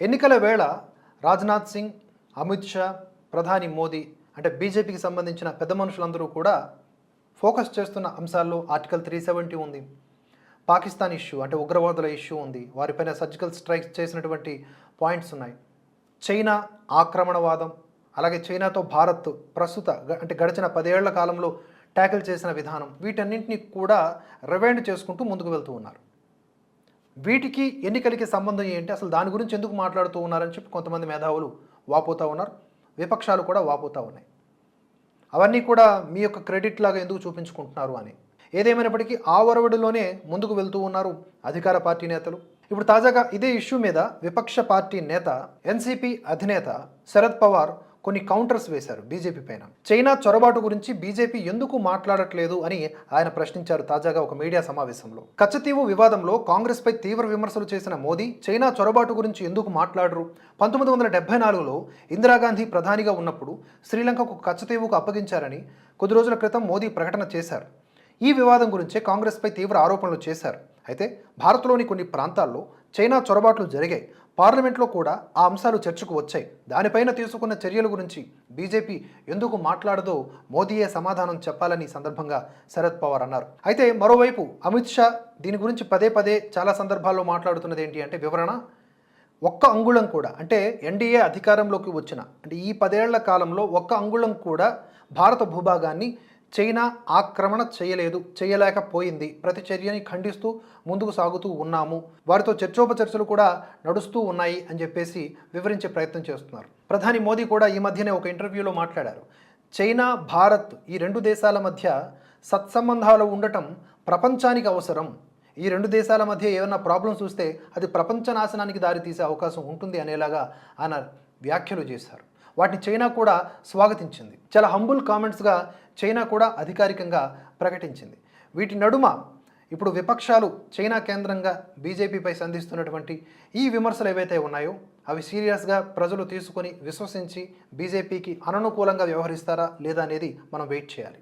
ఎన్నికల వేళ రాజ్నాథ్ సింగ్ అమిత్ షా ప్రధాని మోదీ అంటే బీజేపీకి సంబంధించిన పెద్ద మనుషులందరూ కూడా ఫోకస్ చేస్తున్న అంశాల్లో ఆర్టికల్ త్రీ సెవెంటీ ఉంది. పాకిస్తాన్ ఇష్యూ అంటే ఉగ్రవాదుల ఇష్యూ ఉంది. వారిపైన సర్జికల్ స్ట్రైక్స్ చేసినటువంటి పాయింట్స్ ఉన్నాయి. చైనా ఆక్రమణవాదం అలాగే చైనాతో భారత్ ప్రస్తుత గ- అంటే గడిచిన పదేళ్ళ కాలంలో ట్యాకిల్ చేసిన విధానం వీటన్నింటినీ కూడా రివైండ్ చేసుకుంటూ ముందుకు వెళ్తూ ఉన్నారు. వీటికి ఎన్నికలకి సంబంధం ఏంటి? అసలు దాని గురించి ఎందుకు మాట్లాడుతూ ఉన్నారని చెప్పి కొంతమంది మేధావులు వాపోతూ ఉన్నారు. విపక్షాలు కూడా వాపోతూ ఉన్నాయి. అవన్నీ కూడా మీ యొక్క క్రెడిట్ లాగా ఎందుకు చూపించుకుంటున్నారు అని. ఏదేమైనప్పటికీ ఆ ఒరవడిలోనే ముందుకు వెళ్తూ ఉన్నారు అధికార పార్టీ నేతలు. ఇప్పుడు తాజాగా ఇదే ఇష్యూ మీద విపక్ష పార్టీ నేత ఎన్సీపీ అధినేత శరద్ పవార్ కొన్ని కౌంటర్స్ వేశారు బీజేపీ పైన. చైనా చొరబాటు గురించి బీజేపీ ఎందుకు మాట్లాడట్లేదు అని ఆయన ప్రశ్నించారు తాజాగా ఒక మీడియా సమావేశంలో. కచ్చతీవు వివాదంలో కాంగ్రెస్ పై తీవ్ర విమర్శలు చేసిన మోదీ చైనా చొరబాటు గురించి ఎందుకు మాట్లాడరు? పంతొమ్మిది వందల డెబ్బై నాలుగులో ఇందిరాగాంధీ ప్రధానిగా ఉన్నప్పుడు శ్రీలంకకు కచ్చతీవుకు అప్పగించారని కొద్ది రోజుల క్రితం మోదీ ప్రకటన చేశారు. ఈ వివాదం గురించే కాంగ్రెస్పై తీవ్ర ఆరోపణలు చేశారు. అయితే భారత్లోని కొన్ని ప్రాంతాల్లో చైనా చొరబాట్లు జరిగాయి. పార్లమెంట్లో కూడా ఆ అంశాలు చర్చకు వచ్చాయి. దానిపైన తీసుకున్న చర్యల గురించి బీజేపీ ఎందుకు మాట్లాడదో మోదీయే సమాధానం చెప్పాలని సందర్భంగా శరద్ పవార్ అన్నారు. అయితే మరోవైపు అమిత్ షా దీని గురించి పదే పదే చాలా సందర్భాల్లో మాట్లాడుతున్నది ఏంటి అంటే వివరణ? ఒక్క అంగుళం కూడా అంటే ఎన్డీఏ అధికారంలోకి వచ్చిన అంటే ఈ పదేళ్ళ కాలంలో ఒక్క అంగుళం కూడా భారత భూభాగాన్ని చైనా ఆక్రమణ చేయలేదు చేయలేకపోయింది. ప్రతి చర్యని ఖండిస్తూ ముందుకు సాగుతూ ఉన్నాము. వారితో చర్చోపచర్చలు కూడా నడుస్తూ ఉన్నాయి అని చెప్పేసి వివరించే ప్రయత్నం చేస్తున్నారు. ప్రధాని మోదీ కూడా ఈ మధ్యనే ఒక ఇంటర్వ్యూలో మాట్లాడారు. చైనా భారత్ ఈ రెండు దేశాల మధ్య సత్సంబంధాలు ఉండటం ప్రపంచానికి అవసరం. ఈ రెండు దేశాల మధ్య ఏమైనా ప్రాబ్లమ్స్ చూస్తే అది ప్రపంచ నాశనానికి దారితీసే అవకాశం ఉంటుంది అనేలాగా ఆయన వ్యాఖ్యలు చేశారు. వాటిని చైనా కూడా స్వాగతించింది. చాలా హంబుల్ కామెంట్స్గా చైనా కూడా అధికారికంగా ప్రకటించింది. వీటి నడుమ ఇప్పుడు విపక్షాలు చైనా కేంద్రంగా బీజేపీపై సంధిస్తున్నటువంటి ఈ విమర్శలు ఏవైతే ఉన్నాయో అవి సీరియస్గా ప్రజలు తీసుకొని విశ్వసించి బీజేపీకి అననుకూలంగా వ్యవహరిస్తారా లేదా అనేది మనం వెయిట్ చేయాలి.